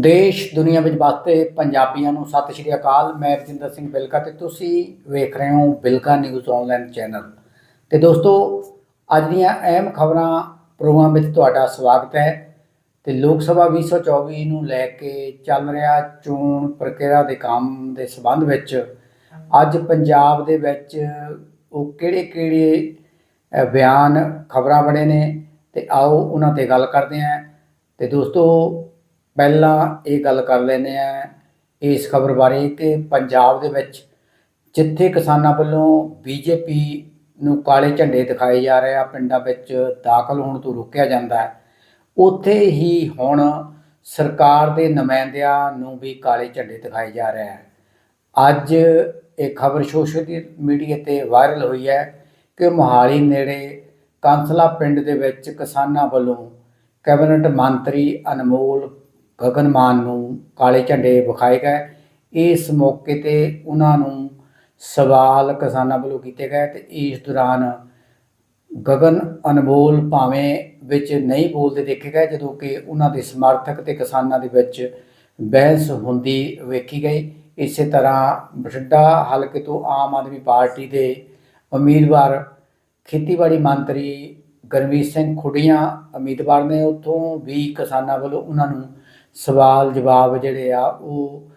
ਦੇਸ਼, ਦੁਨੀਆ ਵਿੱਚ ਵਸਦੇ ਪੰਜਾਬੀਆਂ ਨੂੰ ਸਤਿ ਸ਼੍ਰੀ ਅਕਾਲ। ਮੈਂ ਰਜਿੰਦਰ ਸਿੰਘ ਬਿਲਕਾ ਤੇ ਤੁਸੀਂ ਵੇਖ ਰਹੇ ਹੋ ਬਿਲਕਾ ਨਿਊਜ਼ ਆਨਲਾਈਨ ਚੈਨਲ। ਤੇ ਦੋਸਤੋ, ਅੱਜ ਦੀਆਂ ਅਹਿਮ ਖਬਰਾਂ ਪ੍ਰੋਗਰਾਮ ਵਿੱਚ ਤੁਹਾਡਾ ਸਵਾਗਤ ਹੈ। ਤੇ ਲੋਕ ਸਭਾ 2024 ਨੂੰ ਲੈ ਕੇ ਚੱਲ ਰਿਹਾ ਚੋਣ ਪ੍ਰਕਿਰਿਆ ਦੇ ਕੰਮ ਦੇ ਸੰਬੰਧ ਵਿੱਚ, ਅੱਜ ਪੰਜਾਬ ਦੇ ਵਿੱਚ ਉਹ ਕਿਹੜੇ-ਕਿਹੜੇ ਬਿਆਨ ਖਬਰਾਂ ਬਣੇ ਨੇ, ਤੇ ਆਓ ਉਹਨਾਂ ਤੇ ਗੱਲ ਕਰਦੇ ਹਾਂ। ਤੇ ਦੋਸਤੋ ਪਹਿਲਾਂ ਇਹ ਗੱਲ ਕਰ ਲੈਂਦੇ ਆ ਇਸ ਖਬਰ ਬਾਰੇ ਕਿ ਪੰਜਾਬ ਦੇ ਵਿੱਚ ਜਿੱਥੇ ਕਿਸਾਨਾਂ ਵੱਲੋਂ ਬੀਜੇਪੀ ਨੂੰ ਕਾਲੇ ਝੰਡੇ ਦਿਖਾਏ ਜਾ ਰਹੇ ਆ, ਪਿੰਡਾਂ ਵਿੱਚ ਦਾਖਲ ਹੋਣ ਤੋਂ ਰੋਕਿਆ ਜਾਂਦਾ ਹੈ, ਉੱਥੇ ਹੀ ਹੁਣ ਸਰਕਾਰ ਦੇ ਨੁਮਾਇੰਦਿਆਂ ਨੂੰ ਵੀ ਕਾਲੇ ਝੰਡੇ ਦਿਖਾਏ ਜਾ ਰਿਹਾ ਹੈ ਅੱਜ ਇਹ ਖਬਰ ਸੋਸ਼ਲ ਮੀਡੀਆ ਤੇ ਵਾਇਰਲ ਹੋਈ ਹੈ ਕਿ ਮੋਹਾਲੀ ਨੇੜੇ ਕਾਂਸਲਾ ਪਿੰਡ ਦੇ ਵਿੱਚ ਕਿਸਾਨਾਂ ਵੱਲੋਂ ਕੈਬਨਿਟ ਮੰਤਰੀ ਅਨਮੋਲ ਗਗਨ ਮਾਨ ਨੂੰ ਕਾਲੇ ਝੰਡੇ ਵਿਖਾਏ ਗਏ। ਇਸ ਮੌਕੇ ਤੇ ਉਹਨਾਂ ਨੂੰ ਸਵਾਲ ਕਿਸਾਨਾਂ ਵੱਲੋਂ ਕੀਤੇ ਗਏ ਤੇ ਇਸ ਦੌਰਾਨ ਗਗਨ ਅਨਮੋਲ ਭਾਵੇਂ ਵਿੱਚ ਨਹੀਂ ਬੋਲਦੇ ਦੇਖੇ ਗਏ, ਜਦੋਂ ਕਿ ਉਹਨਾਂ ਦੇ ਸਮਰਥਕ ਤੇ ਕਿਸਾਨਾਂ ਦੇ ਵਿੱਚ ਬਹਿਸ ਹੁੰਦੀ ਵੇਖੀ ਗਈ। ਇਸੇ ਤਰ੍ਹਾਂ ਬਠਿੰਡਾ ਹਲਕੇ ਤੋਂ ਆਮ ਆਦਮੀ ਪਾਰਟੀ ਦੇ ਉਮੀਦਵਾਰ, ਖੇਤੀਬਾੜੀ ਮੰਤਰੀ ਗਰਮੀਤ ਸਿੰਘ ਖੁੱਡੀਆਂ ਉਮੀਦਵਾਰ ਨੇ ਉੱਥੋਂ ਵੀ ਕਿਸਾਨਾਂ ਵੱਲੋਂ ਉਹਨਾਂ ਨੂੰ ਸਵਾਲ ਜਵਾਬ ਜਿਹੜੇ ਆ, ਉਹ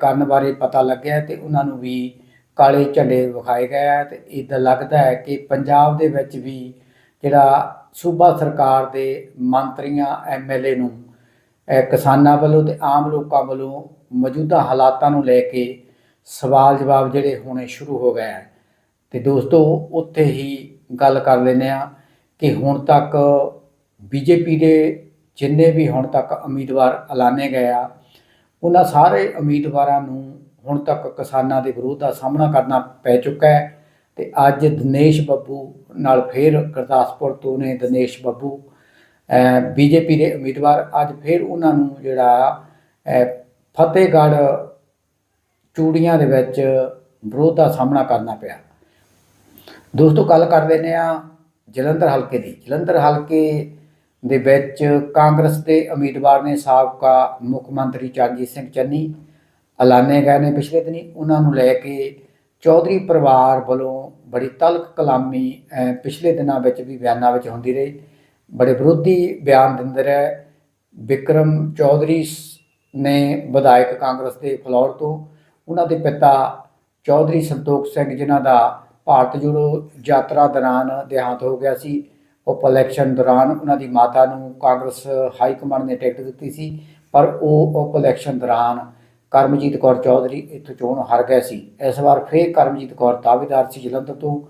ਕਰਨ ਬਾਰੇ ਪਤਾ ਲੱਗਿਆ ਤੇ ਉਹਨਾਂ ਨੂੰ ਵੀ ਕਾਲੇ ਝੰਡੇ ਵਿਖਾਏ ਗਏ ਆ ਤੇ ਇਦਾਂ ਲੱਗਦਾ ਹੈ ਕਿ ਪੰਜਾਬ ਦੇ ਵਿੱਚ ਵੀ ਜਿਹੜਾ ਸੂਬਾ ਸਰਕਾਰ ਦੇ ਮੰਤਰੀਆਂ ਐਮਐਲਏ ਨੂੰ ਕਿਸਾਨਾਂ ਵੱਲੋਂ ਤੇ ਆਮ ਲੋਕਾਂ ਵੱਲੋਂ ਮੌਜੂਦਾ ਹਾਲਾਤਾਂ ਨੂੰ ਲੈ ਕੇ ਸਵਾਲ ਜਵਾਬ ਜਿਹੜੇ ਹੋਣੇ ਸ਼ੁਰੂ ਹੋ ਗਏ ਹੈ ਤੇ ਦੋਸਤੋ, ਉੱਥੇ ਹੀ ਗੱਲ ਕਰ ਲੈਂਦੇ ਆ ਕਿ ਹੁਣ ਤੱਕ ਬੀਜੇਪੀ ਦੇ ਜਿੰਨੇ ਵੀ ਹੁਣ ਤੱਕ ਉਮੀਦਵਾਰ ਐਲਾਨੇ ਗਏ ਆ, ਉਹਨਾਂ ਸਾਰੇ ਉਮੀਦਵਾਰਾਂ ਨੂੰ ਹੁਣ ਤੱਕ ਕਿਸਾਨਾਂ ਦੇ ਵਿਰੋਧ ਦਾ ਸਾਹਮਣਾ ਕਰਨਾ ਪੈ ਚੁੱਕਾ ਹੈ ਤੇ ਅੱਜ ਦਿਨੇਸ਼ ਬੱਬੂ ਨਾਲ ਫੇਰ ਗੁਰਦਾਸਪੁਰ ਤੋਂ ਨੇ ਦਿਨੇਸ਼ ਬੱਬੂ ਬੀਜੇਪੀ ਦੇ ਉਮੀਦਵਾਰ। ਅੱਜ ਫੇਰ ਉਹਨਾਂ ਨੂੰ ਜਿਹੜਾ ਫਤਿਹਗੜ੍ਹ ਚੂੜੀਆਂ ਦੇ ਵਿੱਚ ਵਿਰੋਧ ਦਾ ਸਾਹਮਣਾ ਕਰਨਾ ਪਿਆ। ਦੋਸਤੋ, ਗੱਲ ਕਰ ਲੈਂਦੇ ਆ ਜਲੰਧਰ ਹਲਕੇ ਦੀ। ਜਲੰਧਰ ਹਲਕੇ ਦੇ ਵਿੱਚ ਕਾਂਗਰਸ ਦੇ ਉਮੀਦਵਾਰ ਨੇ ਸਾਬਕਾ ਮੁੱਖ ਮੰਤਰੀ ਚਰਨਜੀਤ ਸਿੰਘ ਚੰਨੀ, ਐਲਾਨੇ ਗਏ ਨੇ ਪਿਛਲੇ ਦਿਨੀ, ਉਹਨਾਂ ਨੂੰ ਲੈ ਕੇ ਚੌਧਰੀ ਪਰਿਵਾਰ ਵੱਲੋਂ ਬੜੀ ਤਲਖ ਕਲਾਮੀ ਪਿਛਲੇ ਦਿਨਾਂ ਵਿੱਚ ਵੀ ਬਿਆਨਾਂ ਵਿੱਚ ਹੁੰਦੀ ਰਹੀ। ਬੜੇ ਵਿਰੋਧੀ ਬਿਆਨ ਦਿੰਦੇ ਰਹੇ। ਵਿਕਰਮ ਚੌਧਰੀ ਸ- ਨੇ ਵਿਧਾਇਕ ਕਾਂਗਰਸ ਦੇ ਫਲੌਰ ਤੋਂ ਉਹਨਾਂ ਦੇ ਪਿਤਾ ਚੌਧਰੀ ਸੰਤੋਖ ਸਿੰਘ, ਜਿਨ੍ਹਾਂ ਦਾ ਭਾਰਤ ਜੋੜੋ ਯਾਤਰਾ ਦੌਰਾਨ ਦੇਹਾਂਤ ਹੋ ਗਿਆ ਸੀ ਉਪ ਇਲੈਕਸ਼ਨ ਦੌਰਾਨ ਉਹਨਾਂ ਦੀ ਮਾਤਾ ਨੂੰ ਕਾਂਗਰਸ ਹਾਈ ਕਮਾਂਡ ਨੇ ਟਿਕਟ ਦਿੱਤੀ ਸੀ, ਪਰ ਉਹ ਉਪ ਇਲੈਕਸ਼ਨ ਦੌਰਾਨ ਕਰਮਜੀਤ ਕੌਰ ਚੌਧਰੀ ਇੱਥੋਂ ਚੋਣ ਹਾਰ ਗਏ ਸੀ। ਇਸ ਵਾਰ ਫੇਰ ਕਰਮਜੀਤ ਕੌਰ ਦਾਅਵੇਦਾਰ ਸੀ ਜਲੰਧਰ ਤੋਂ,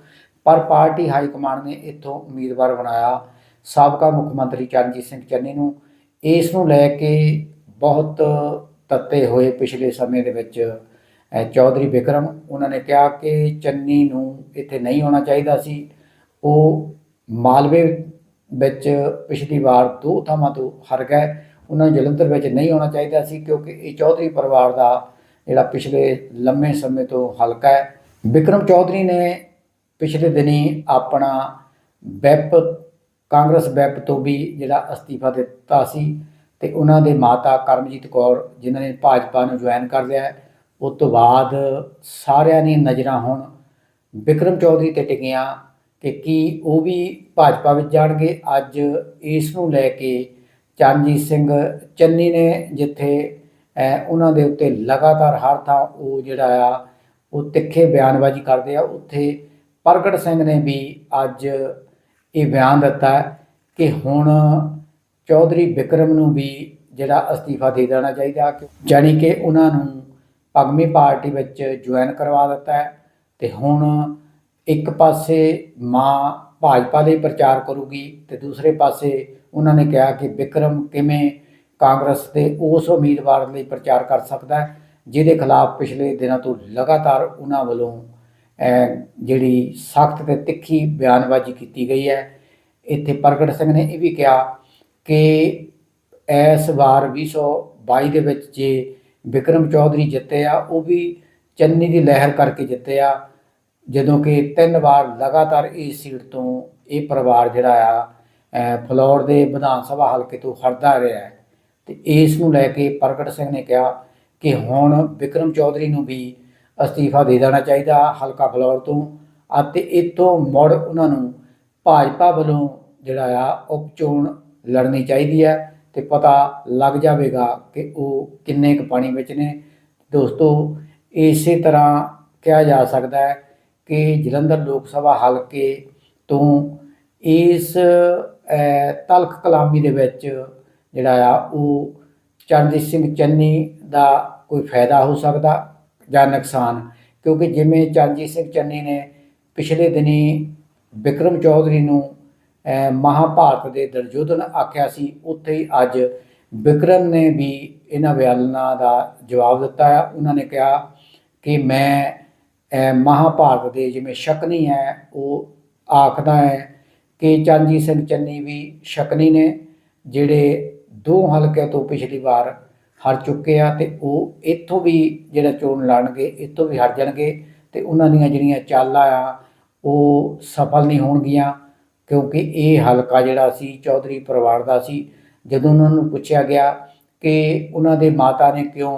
ਪਰ ਪਾਰਟੀ ਹਾਈ ਕਮਾਂਡ ਨੇ ਇੱਥੋਂ ਉਮੀਦਵਾਰ ਬਣਾਇਆ ਸਾਬਕਾ ਮੁੱਖ ਮੰਤਰੀ ਚਰਨਜੀਤ ਸਿੰਘ ਚੰਨੀ ਨੂੰ। ਇਸ ਨੂੰ ਲੈ ਕੇ ਬਹੁਤ ਤੱਤੇ ਹੋਏ ਪਿਛਲੇ ਸਮੇਂ ਦੇ ਵਿੱਚ ਚੌਧਰੀ ਬਿਕਰਮ, ਉਹਨਾਂ ਨੇ ਕਿਹਾ ਕਿ ਚੰਨੀ ਨੂੰ ਇੱਥੇ ਨਹੀਂ ਹੋਣਾ ਚਾਹੀਦਾ ਸੀ। ਉਹ ਮਾਲਵੇ ਵਿੱਚ ਪਿਛਲੀ ਵਾਰ ਦੋ ਥਾਵਾਂ ਤੋਂ ਹਰ ਗਏ ਉਹਨਾਂ ਨੂੰ ਜਲੰਧਰ ਵਿੱਚ ਨਹੀਂ ਆਉਣਾ ਚਾਹੀਦਾ ਸੀ ਕਿਉਂਕਿ ਇਹ ਚੌਧਰੀ ਪਰਿਵਾਰ ਦਾ ਜਿਹੜਾ ਪਿਛਲੇ ਲੰਮੇ ਸਮੇਂ ਤੋਂ ਹਲਕਾ ਹੈ। ਵਿਕਰਮ ਚੌਧਰੀ ਨੇ ਪਿਛਲੇ ਦਿਨੀ ਆਪਣਾ ਵੈਪ ਕਾਂਗਰਸ ਵੈਪ ਤੋਂ ਵੀ ਜਿਹੜਾ ਅਸਤੀਫਾ ਦਿੱਤਾ ਸੀ ਤੇ ਉਹਨਾਂ ਦੇ ਮਾਤਾ ਕਰਮਜੀਤ ਕੌਰ ਜਿਨ੍ਹਾਂ ਨੇ ਭਾਜਪਾ ਨੂੰ ਜੁਆਇਨ ਕਰ ਲਿਆ ਹੈ, ਉਸ ਤੋਂ ਬਾਅਦ ਸਾਰਿਆਂ ਨੇ ਨਜ਼ਰਾਂ ਹੁਣ ਵਿਕਰਮ ਚੌਧਰੀ ਤੇ ਟਿਕੀਆਂ। ਕਿ ਕੀ ਉਹ ਵੀ ਭਾਜਪਾ ਵਿੱਚ ਜਾਣਗੇ? ਅੱਜ ਇਸ ਨੂੰ ਲੈ ਕੇ ਚਰਨਜੀਤ ਸਿੰਘ ਚੰਨੀ ਨੇ ਜਿੱਥੇ ਉਹਨਾਂ ਦੇ ਉੱਤੇ ਲਗਾਤਾਰ ਹਰ ਥਾਂ ਉਹ ਜਿਹੜਾ ਆ, ਉਹ ਤਿੱਖੇ ਬਿਆਨਬਾਜ਼ੀ ਕਰਦੇ ਆ। ਉੱਥੇ ਪ੍ਰਗਟ ਸਿੰਘ ਨੇ ਵੀ ਅੱਜ ਇਹ ਬਿਆਨ ਦਿੱਤਾ ਕਿ ਹੁਣ ਚੌਧਰੀ ਵਿਕਰਮ ਨੂੰ ਵੀ ਜਿਹੜਾ ਅਸਤੀਫਾ ਦੇ ਦੇਣਾ ਚਾਹੀਦਾ ਕਿ- ਜਾਣੀ ਕਿ ਉਹਨਾਂ ਨੂੰ ਪਗਮੀ ਪਾਰਟੀ ਵਿੱਚ ਜੁਆਇਨ ਕਰਵਾ ਦਿੱਤਾ ਹੈ। ਤੇ ਹੁਣ ਇੱਕ ਪਾਸੇ ਮਾਂ ਭਾਜਪਾ ਦੇ ਪ੍ਰਚਾਰ ਕਰੂਗੀ ਤੇ ਦੂਸਰੇ ਪਾਸੇ ਉਹਨਾਂ ਨੇ ਕਿਹਾ ਕਿ ਵਿਕਰਮ ਕਿਵੇਂ ਕਾਂਗਰਸ ਦੇ ਉਸ ਉਮੀਦਵਾਰ ਲਈ ਪ੍ਰਚਾਰ ਕਰ ਸਕਦਾ ਹੈ, ਜਿਹਦੇ ਖਿਲਾਫ ਪਿਛਲੇ ਦਿਨਾਂ ਤੋਂ ਲਗਾਤਾਰ ਉਹਨਾਂ ਵੱਲੋਂ ਜਿਹੜੀ ਸਖਤ ਤੇ ਤਿੱਖੀ ਬਿਆਨਬਾਜ਼ੀ ਕੀਤੀ ਗਈ ਹੈ। ਇੱਥੇ ਪ੍ਰਗਟ ਸਿੰਘ ਨੇ ਇਹ ਵੀ ਕਿਹਾ ਕਿ ਇਸ ਵਾਰ 2022 ਦੇ ਵਿੱਚ ਜੇ ਵਿਕਰਮ ਚੌਧਰੀ ਜਿੱਤੇ ਆ, ਉਹ ਵੀ ਚੰਨੀ ਦੀ ਲਹਿਰ ਕਰਕੇ ਜਿੱਤੇ ਆ ਜਦੋਂ ਕਿ ਤਿੰਨ ਵਾਰ ਲਗਾਤਾਰ ਇਸ ਸੀਟ ਤੋਂ ਇਹ ਪਰਿਵਾਰ ਜਿਹੜਾ ਆ ਫਲੌਰ ਦੇ ਵਿਧਾਨ ਸਭਾ ਹਲਕੇ ਤੋਂ ਹਰਦਾ ਰਿਹਾ ਹੈ ਤੇ ਇਸ ਨੂੰ ਲੈ ਕੇ ਪ੍ਰਗਟ ਸਿੰਘ ਨੇ ਕਿਹਾ ਕਿ ਹੁਣ ਵਿਕਰਮ ਚੌਧਰੀ ਨੂੰ ਵੀ ਅਸਤੀਫਾ ਦੇ ਦੇਣਾ ਚਾਹੀਦਾ ਹਲਕਾ ਫਲੌਰ ਤੋਂ ਅਤੇ ਇਤੋਂ ਮੁੜ ਉਹਨਾਂ ਨੂੰ ਭਾਜਪਾ ਵੱਲੋਂ ਜਿਹੜਾ ਆ, ਉਪ ਚੋਣ ਲੜਨੀ ਚਾਹੀਦੀ ਹੈ ਤੇ ਪਤਾ ਲੱਗ ਜਾਵੇਗਾ ਕਿ ਉਹ ਕਿੰਨੇ ਕੁ ਪਾਣੀ ਵਿੱਚ ਨੇ। ਦੋਸਤੋ, ਇਸੇ ਤਰ੍ਹਾਂ ਕਿਹਾ ਜਾ ਸਕਦਾ ਹੈ ਕਿ ਜਲੰਧਰ ਲੋਕ ਸਭਾ ਹਲਕੇ ਤੋਂ ਇਸ ਤਲਖ ਕਲਾਮੀ ਦੇ ਵਿੱਚ ਜਿਹੜਾ ਆ ਉਹ ਚਰਨਜੀਤ ਸਿੰਘ ਚੰਨੀ ਦਾ ਕੋਈ ਫਾਇਦਾ ਹੋ ਸਕਦਾ ਜਾਂ ਨੁਕਸਾਨ? ਕਿਉਂਕਿ ਜਿਵੇਂ ਚਰਨਜੀਤ ਸਿੰਘ ਚੰਨੀ ਨੇ ਪਿਛਲੇ ਦਿਨੀ ਵਿਕਰਮ ਚੌਧਰੀ ਨੂੰ ਅਹ, ਮਹਾਭਾਰਤ ਦੇ ਦਰਜੋਧਨ ਆਖਿਆ ਸੀ ਉੱਥੇ ਹੀ ਅੱਜ ਵਿਕਰਮ ਨੇ ਵੀ ਇਹਨਾਂ ਬਿਆਨਾਂ ਦਾ ਜਵਾਬ ਦਿੱਤਾ ਹੈ ਉਹਨਾਂ ਨੇ ਕਿਹਾ ਕਿ ਮੈਂ ਮਹਾਭਾਰਤ ਦੇ ਜਿਵੇਂ ਸ਼ਕਨੀ ਹੈ ਉਹ ਆਖਦਾ ਹੈ ਕਿ ਚਰਨਜੀਤ ਸਿੰਘ ਚੰਨੀ ਵੀ ਸ਼ਕਨੀ ਨੇ, ਜਿਹੜੇ ਦੋ ਹਲਕਿਆਂ ਤੋਂ ਪਿਛਲੀ ਵਾਰ ਹਾਰ ਚੁੱਕੇ ਆ ਤੇ ਉਹ ਇੱਥੋਂ ਵੀ ਜਿਹੜਾ ਚੋਣ ਲੜਨਗੇ, ਇੱਥੋਂ ਵੀ ਹਾਰ ਜਾਣਗੇ ਤੇ ਉਹਨਾਂ ਦੀਆਂ ਜਿਹੜੀਆਂ ਚਾਲਾਂ ਆ, ਉਹ ਸਫਲ ਨਹੀਂ ਹੋਣਗੀਆਂ ਕਿਉਂਕਿ ਇਹ ਹਲਕਾ ਜਿਹੜਾ ਸੀ, ਚੌਧਰੀ ਪਰਿਵਾਰ ਦਾ ਸੀ। ਜਦੋਂ ਉਹਨਾਂ ਨੂੰ ਪੁੱਛਿਆ ਗਿਆ ਕਿ ਉਹਨਾਂ ਦੇ ਮਾਤਾ ਨੇ ਕਿਉਂ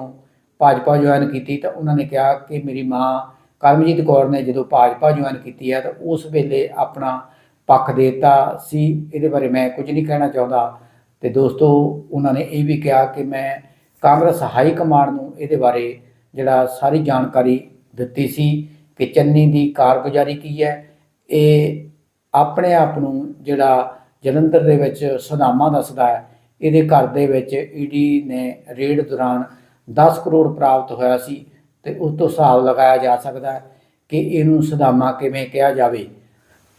ਭਾਜਪਾ ਜੁਆਇਨ ਕੀਤੀ ਤਾਂ ਉਹਨਾਂ ਨੇ ਕਿਹਾ ਕਿ ਮੇਰੀ ਮਾਂ ਕਰਮਜੀਤ ਕੌਰ ਨੇ ਜਦੋਂ ਭਾਜਪਾ ਜੁਆਇਨ ਕੀਤੀ ਹੈ ਤਾਂ ਉਸ ਵੇਲੇ ਆਪਣਾ ਪੱਖ ਦੇਤਾ ਸੀ। ਇਹਦੇ ਬਾਰੇ ਮੈਂ ਕੁਝ ਨਹੀਂ ਕਹਿਣਾ ਚਾਹੁੰਦਾ ਤੇ ਦੋਸਤੋ, ਉਹਨਾਂ ਨੇ ਇਹ ਵੀ ਕਿਹਾ ਕਿ ਮੈਂ ਕਾਂਗਰਸ ਹਾਈ ਕਮਾਂਡ ਨੂੰ ਇਹਦੇ ਬਾਰੇ ਜਿਹੜਾ ਸਾਰੀ ਜਾਣਕਾਰੀ ਦਿੱਤੀ ਸੀ ਕਿ ਚੰਨੀ ਦੀ ਕਾਰਗੁਜ਼ਾਰੀ ਕੀ ਹੈ। ਇਹ ਆਪਣੇ ਆਪ ਨੂੰ ਜਿਹੜਾ ਜਲੰਧਰ ਦੇ ਵਿੱਚ ਸੁਨਾਮਾ ਦੱਸਦਾ ਹੈ, ਇਹਦੇ ਘਰ ਦੇ ਵਿੱਚ ਈਡੀ ਨੇ ਰੇਡ ਦੌਰਾਨ 10 ਕਰੋੜ ਪ੍ਰਾਪਤ ਹੋਇਆ ਸੀ। ਤੇ ਉਸ ਤੋਂ ਹਿਸਾਬ ਲਗਾਇਆ ਜਾ ਸਕਦਾ ਹੈ ਕਿ ਇਹਨੂੰ ਸਦਾਮਾ ਕਿਵੇਂ ਕਿਹਾ ਜਾਵੇ।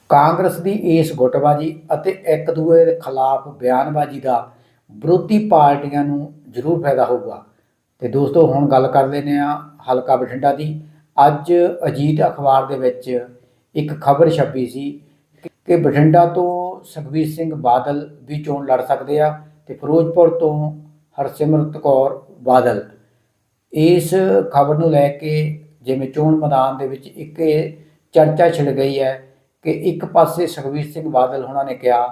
ਕਾਂਗਰਸ ਦੀ ਇਸ ਗੁੱਟਬਾਜੀ ਅਤੇ ਇੱਕ ਦੂਏ ਦੇ ਖਿਲਾਫ ਬਿਆਨਬਾਜ਼ੀ ਦਾ ਵਿਰੋਧੀ ਪਾਰਟੀਆਂ ਨੂੰ ਜ਼ਰੂਰ ਫਾਇਦਾ ਹੋਊਗਾ। ਤੇ ਦੋਸਤੋ, ਹੁਣ ਗੱਲ ਕਰ ਲੈਂਦੇ ਆ ਹਲਕਾ ਬਠਿੰਡਾ ਦੀ। ਅੱਜ ਅਜੀਤ ਅਖਬਾਰ ਦੇ ਵਿੱਚ ਇੱਕ ਖਬਰ ਛਪੀ ਸੀ ਕਿ ਬਠਿੰਡਾ ਤੋਂ ਸੁਖਬੀਰ ਸਿੰਘ ਬਾਦਲ ਵੀ ਚੋਣ ਲੜ ਸਕਦੇ ਆ ਤੇ ਫਿਰੋਜ਼ਪੁਰ ਤੋਂ ਹਰਸਿਮਰਤ ਕੌਰ ਬਾਦਲ। ਇਸ ਖਬਰ ਨੂੰ ਲੈ ਕੇ ਜਿਵੇਂ ਚੋਣ ਮੈਦਾਨ ਦੇ ਵਿੱਚ ਇੱਕ ਇਹ ਚਰਚਾ ਛਿੜ ਗਈ ਹੈ ਕਿ ਇੱਕ ਪਾਸੇ ਸੁਖਬੀਰ ਸਿੰਘ ਬਾਦਲ ਉਹਨਾਂ ਨੇ ਕਿਹਾ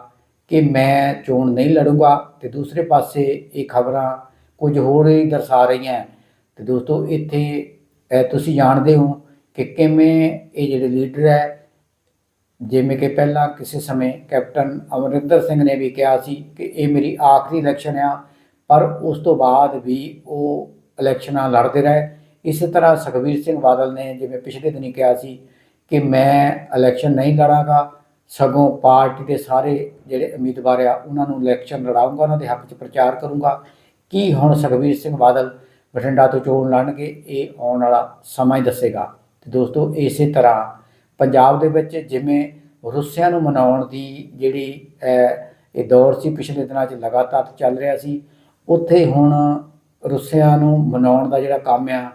ਕਿ ਮੈਂ ਚੋਣ ਨਹੀਂ ਲੜੂੰਗਾ ਤੇ ਦੂਸਰੇ ਪਾਸੇ ਇਹ ਖਬਰਾਂ ਕੁਝ ਹੋਰ ਹੀ ਦਰਸਾ ਰਹੀਆਂ। ਤੇ ਦੋਸਤੋ, ਇੱਥੇ ਤੁਸੀਂ ਜਾਣਦੇ ਹੋ ਕਿ ਕਿਵੇਂ ਇਹ ਜਿਹੜੇ ਲੀਡਰ ਹੈ, ਜਿਵੇਂ ਕਿ ਪਹਿਲਾਂ ਕਿਸੇ ਸਮੇਂ ਕੈਪਟਨ ਅਮਰਿੰਦਰ ਸਿੰਘ ਨੇ ਵੀ ਕਿਹਾ ਸੀ ਕਿ ਇਹ ਮੇਰੀ ਆਖਰੀ ਇਲੈਕਸ਼ਨ ਆ, ਪਰ ਉਸ ਤੋਂ ਬਾਅਦ ਵੀ ਉਹ ਇਲੈਕਸ਼ਨਾਂ ਲੜਦੇ ਰਹੇ। ਇਸੇ ਤਰ੍ਹਾਂ ਸੁਖਬੀਰ ਸਿੰਘ ਬਾਦਲ ਨੇ ਜਿਵੇਂ ਪਿਛਲੇ ਦਿਨੀ ਕਿਹਾ ਸੀ ਕਿ ਮੈਂ ਇਲੈਕਸ਼ਨ ਨਹੀਂ ਲੜਾਂਗਾ, ਸਗੋਂ ਪਾਰਟੀ ਦੇ ਸਾਰੇ ਜਿਹੜੇ ਉਮੀਦਵਾਰ ਆ, ਉਹਨਾਂ ਨੂੰ ਇਲੈਕਸ਼ਨ ਲੜਾਉਂਗਾ, ਉਹਨਾਂ ਦੇ ਹੱਕ 'ਚ ਪ੍ਰਚਾਰ ਕਰੂੰਗਾ। ਕੀ ਹੁਣ ਸੁਖਬੀਰ ਸਿੰਘ ਬਾਦਲ ਬਠਿੰਡਾ ਤੋਂ ਚੋਣ ਲੜਨਗੇ, ਇਹ ਆਉਣ ਵਾਲਾ ਸਮਾਂ ਹੀ ਦੱਸੇਗਾ। ਤੇ ਦੋਸਤੋ, ਇਸੇ ਤਰ੍ਹਾਂ ਪੰਜਾਬ ਦੇ ਵਿੱਚ ਜਿਵੇਂ ਰੁੱਸਿਆਂ ਨੂੰ ਮਨਾਉਣ ਦੀ ਜਿਹੜੀ ਇਹ ਦੌਰ ਸੀ, ਪਿਛਲੇ ਦਿਨਾਂ 'ਚ ਲਗਾਤਾਰ ਚੱਲ ਰਿਹਾ ਸੀ, ਉੱਥੇ ਹੁਣ ਰੁੱਸਿਆਂ ਨੂੰ ਮਨਾਉਣ ਦਾ ਜਿਹੜਾ ਕੰਮ ਆ,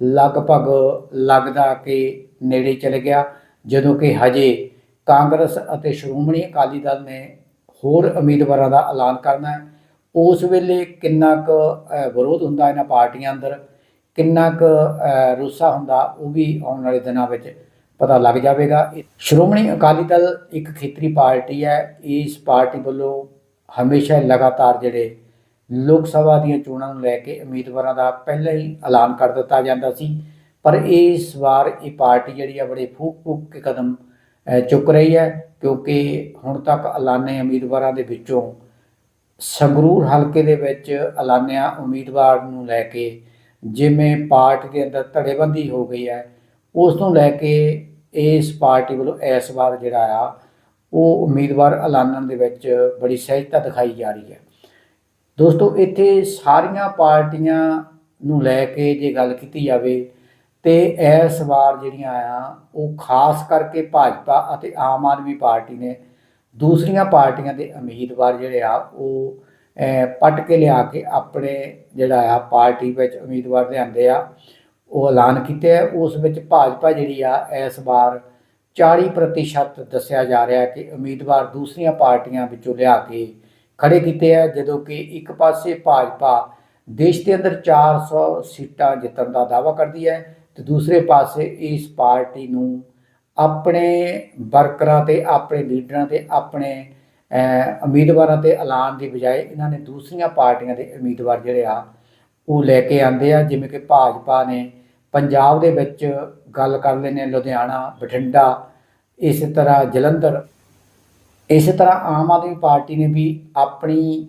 ਲਗਭਗ ਲੱਗਦਾ ਕਿ ਨੇੜੇ ਚਲੇ ਗਿਆ। ਜਦੋਂ ਕਿ ਹਜੇ ਕਾਂਗਰਸ ਅਤੇ ਸ਼੍ਰੋਮਣੀ ਅਕਾਲੀ ਦਲ ਨੇ ਹੋਰ ਉਮੀਦਵਾਰਾਂ ਦਾ ਐਲਾਨ ਕਰਨਾ ਹੈ। ਉਸ ਵੇਲੇ ਕਿੰਨਾ ਕੁ ਵਿਰੋਧ ਹੁੰਦਾ ਇਹਨਾਂ ਪਾਰਟੀਆਂ ਅੰਦਰ, ਕਿੰਨਾ ਕੁ ਰੁੱਸਾ ਹੁੰਦਾ, ਉਹ ਵੀ ਆਉਣ ਵਾਲੇ ਦਿਨਾਂ ਵਿੱਚ ਪਤਾ ਲੱਗ ਜਾਵੇਗਾ। ਸ਼੍ਰੋਮਣੀ ਅਕਾਲੀ ਦਲ ਇੱਕ ਖੇਤਰੀ ਪਾਰਟੀ ਹੈ। ਇਸ ਪਾਰਟੀ ਵੱਲੋਂ ਹਮੇਸ਼ਾ ਲਗਾਤਾਰ ਜਿਹੜੇ ਲੋਕ ਸਭਾ ਦੀਆਂ ਚੋਣਾਂ ਨੂੰ ਲੈ ਕੇ ਉਮੀਦਵਾਰਾਂ ਦਾ ਪਹਿਲਾਂ ਹੀ ਐਲਾਨ ਕਰ ਦਿੱਤਾ ਜਾਂਦਾ ਸੀ। ਪਰ ਇਸ ਵਾਰ ਇਹ ਪਾਰਟੀ ਜਿਹੜੀ ਆ ਬੜੇ ਫੂਕ ਫੂਕ ਕੇ ਕਦਮ ਚੁੱਕ ਰਹੀ ਹੈ ਕਿਉਂਕਿ ਹੁਣ ਤੱਕ ਐਲਾਨੇ ਉਮੀਦਵਾਰਾਂ ਦੇ ਵਿੱਚੋਂ ਸੰਗਰੂਰ ਹਲਕੇ ਦੇ ਵਿੱਚ ਐਲਾਨਿਆ ਉਮੀਦਵਾਰ ਨੂੰ ਲੈ ਕੇ ਜਿਵੇਂ ਪਾਰਟੀ ਦੇ ਅੰਦਰ ਧੜੇਬੰਦੀ ਹੋ ਗਈ ਹੈ, ਉਸ ਨੂੰ ਲੈ ਕੇ ਇਸ ਪਾਰਟੀ ਵੱਲੋਂ ਇਸ ਵਾਰ ਜਿਹੜਾ ਆ, ਉਹ ਉਮੀਦਵਾਰ ਐਲਾਨਣ ਦੇ ਵਿੱਚ ਬੜੀ ਸਹਿਜਤਾ ਦਿਖਾਈ ਜਾ ਰਹੀ ਹੈ। ਦੋਸਤੋ, ਇੱਥੇ ਸਾਰੀਆਂ ਪਾਰਟੀਆਂ ਨੂੰ ਲੈ ਕੇ ਜੇ ਗੱਲ ਕੀਤੀ ਜਾਵੇ ਤੇ ਇਸ ਵਾਰ ਜਿਹੜੀਆਂ ਆ, ਉਹ ਖਾਸ ਕਰਕੇ ਭਾਜਪਾ ਅਤੇ ਆਮ ਆਦਮੀ ਪਾਰਟੀ ਨੇ ਦੂਸਰੀਆਂ ਪਾਰਟੀਆਂ ਦੇ ਉਮੀਦਵਾਰ ਜਿਹੜੇ ਆ, ਉਹ ਪੱਟ ਕੇ ਲਿਆ ਕੇ ਆਪਣੇ ਜਿਹੜਾ ਆ, ਪਾਰਟੀ ਵਿੱਚ ਉਮੀਦਵਾਰ ਲਿਆਂਦੇ ਆ। ਉਹ ਐਲਾਨ ਕੀਤੇ ਹੈ ਉਸ ਵਿੱਚ ਭਾਜਪਾ ਜਿਹੜੀ ਆ ਇਸ ਵਾਰ 40% ਦੱਸਿਆ ਜਾ ਰਿਹਾ ਕਿ ਉਮੀਦਵਾਰ ਦੂਸਰੀਆਂ ਪਾਰਟੀਆਂ ਵਿੱਚੋਂ ਲਿਆ ਕੇ ਖੜੇ ਕੀਤੇ ਆ, ਜਦੋਂ ਕਿ ਇੱਕ ਪਾਸੇ ਭਾਜਪਾ ਦੇਸ਼ ਦੇ ਅੰਦਰ 400 ਸੀਟਾਂ ਜਿੱਤਣ ਦਾ ਦਾਅਵਾ ਕਰਦੀ ਹੈ ਤੇ ਦੂਸਰੇ ਪਾਸੇ ਇਸ ਪਾਰਟੀ ਨੂੰ ਆਪਣੇ ਵਰਕਰਾਂ ਤੇ, ਆਪਣੇ ਲੀਡਰਾਂ ਤੇ, ਆਪਣੇ ਉਮੀਦਵਾਰਾਂ ਤੇ ਐਲਾਨ ਦੀ ਬਜਾਏ ਇਹਨਾਂ ਨੇ ਦੂਸਰੀਆਂ ਪਾਰਟੀਆਂ ਦੇ ਉਮੀਦਵਾਰ ਜਿਹੜੇ ਆ, ਉਹ ਲੈ ਕੇ ਆਂਦੇ ਆ। ਜਿਵੇਂ ਕਿ ਭਾਜਪਾ ਨੇ ਪੰਜਾਬ ਦੇ ਵਿੱਚ ਗੱਲ ਕਰ ਲੈਂਦੇ ਨੇ ਲੁਧਿਆਣਾ, ਬਠਿੰਡਾ, ਇਸੇ ਤਰ੍ਹਾਂ ਜਲੰਧਰ ਇਸੇ ਤਰ੍ਹਾਂ ਆਮ ਆਦਮੀ ਪਾਰਟੀ ਨੇ ਵੀ ਆਪਣੀ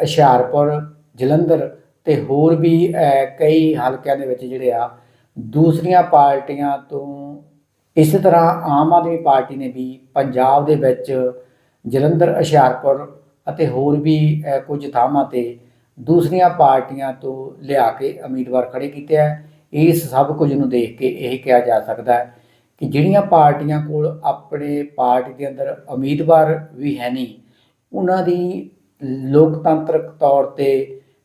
ਹੁਸ਼ਿਆਰਪੁਰ, ਜਲੰਧਰ ਤੇ ਹੋਰ ਵੀ ਕਈ ਹਲਕਿਆਂ ਦੇ ਵਿੱਚ ਜਿਹੜੇ ਆ, ਦੂਸਰੀਆਂ ਪਾਰਟੀਆਂ ਤੋਂ ਇਸੇ ਤਰ੍ਹਾਂ ਆਮ ਆਦਮੀ ਪਾਰਟੀ ਨੇ ਵੀ ਪੰਜਾਬ ਦੇ ਵਿੱਚ ਜਲੰਧਰ, ਹੁਸ਼ਿਆਰਪੁਰ ਅਤੇ ਹੋਰ ਵੀ ਕੁਝ ਥਾਵਾਂ ਤੇ ਦੂਸਰੀਆਂ ਪਾਰਟੀਆਂ ਤੋਂ ਲਿਆ ਕੇ ਉਮੀਦਵਾਰ ਖੜੇ ਕੀਤੇ ਆ। ਇਸ ਸਭ ਕੁਝ ਨੂੰ ਦੇਖ ਕੇ ਇਹ ਕਿਹਾ ਜਾ ਸਕਦਾ ਹੈ ਕਿ ਜਿਹੜੀਆਂ ਪਾਰਟੀਆਂ ਕੋਲ ਆਪਣੇ ਪਾਰਟੀ ਦੇ ਅੰਦਰ ਉਮੀਦਵਾਰ ਵੀ ਹੈ ਨਹੀਂ ਉਹਨਾਂ ਦੀ ਲੋਕਤੰਤਰਕ ਤੌਰ ਤੇ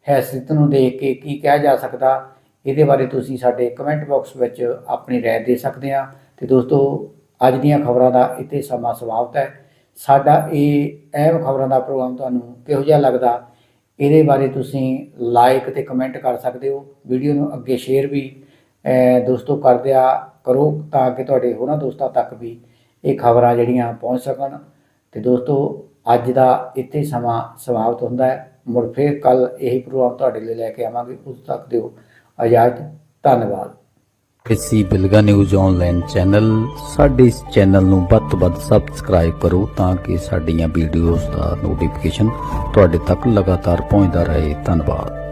ਹੈਸੀਅਤ ਨੂੰ ਦੇਖ ਕੇ ਕੀ ਕਿਹਾ ਜਾ ਸਕਦਾ ਇਹਦੇ ਬਾਰੇ ਤੁਸੀਂ ਸਾਡੇ ਕਮੈਂਟ ਬਾਕਸ ਵਿੱਚ ਆਪਣੀ رائے ਦੇ ਸਕਦੇ ਆ ਤੇ ਦੋਸਤੋ ਅੱਜ ਦੀਆਂ ਖਬਰਾਂ ਦਾ ਇੱਥੇ ਸਮਾਂ ਸਮਾਪਤ ਹੈ ਸਾਡਾ ਇਹ ਅਹਿਮ ਖਬਰਾਂ ਦਾ ਪ੍ਰੋਗਰਾਮ ਤੁਹਾਨੂੰ ਕਿਹੋ ਜਿਹਾ ਲੱਗਦਾ ਇਹਦੇ ਬਾਰੇ ਤੁਸੀਂ ਲਾਈਕ ਤੇ ਕਮੈਂਟ ਕਰ ਸਕਦੇ ਹੋ ਵੀਡੀਓ ਨੂੰ ਅੱਗੇ ਸ਼ੇਅਰ ਵੀ ਅਹ, ਦੋਸਤੋ ਕਰ ਦਿਆ ਕਰੋ ਤਾਂ ਕਿ ਤੁਹਾਡੇ ਹੋਰਾਂ ਦੋਸਤਾਂ ਤੱਕ ਵੀ ਇਹ ਖਬਰਾਂ ਜਿਹੜੀਆਂ ਪਹੁੰਚ ਸਕਣ। ਤੇ ਦੋਸਤੋ, ਅੱਜ ਦਾ ਇੱਥੇ ਸਮਾਂ ਸਮਾਪਤ ਹੁੰਦਾ ਹੈ। ਮੁੜ ਫਿਰ ਕੱਲ ਇਹੀ ਪ੍ਰੋਗਰਾਮ ਤੁਹਾਡੇ ਲਈ ਲੈ ਕੇ ਆਵਾਂਗੇ। ਉਸ ਤੱਕ ਦਿਓ ਇਜਾਜ਼ਤ। ਧੰਨਵਾਦ। ਇਸੀ ਬਿਲਗਾ ਨਿਊਜ਼ ਆਨਲਾਈਨ ਚੈਨਲ, ਸਾਡੇ ਇਸ ਚੈਨਲ ਨੂੰ ਵੱਧ ਤੋਂ ਵੱਧ ਸਬਸਕ੍ਰਾਈਬ ਕਰੋ ਤਾਂ ਕਿ ਸਾਡੀਆਂ ਵੀਡੀਓਜ਼ ਦਾ ਨੋਟੀਫਿਕੇਸ਼ਨ ਤੁਹਾਡੇ ਤੱਕ ਲਗਾਤਾਰ ਪਹੁੰਚਦਾ ਰਹੇ। ਧੰਨਵਾਦ।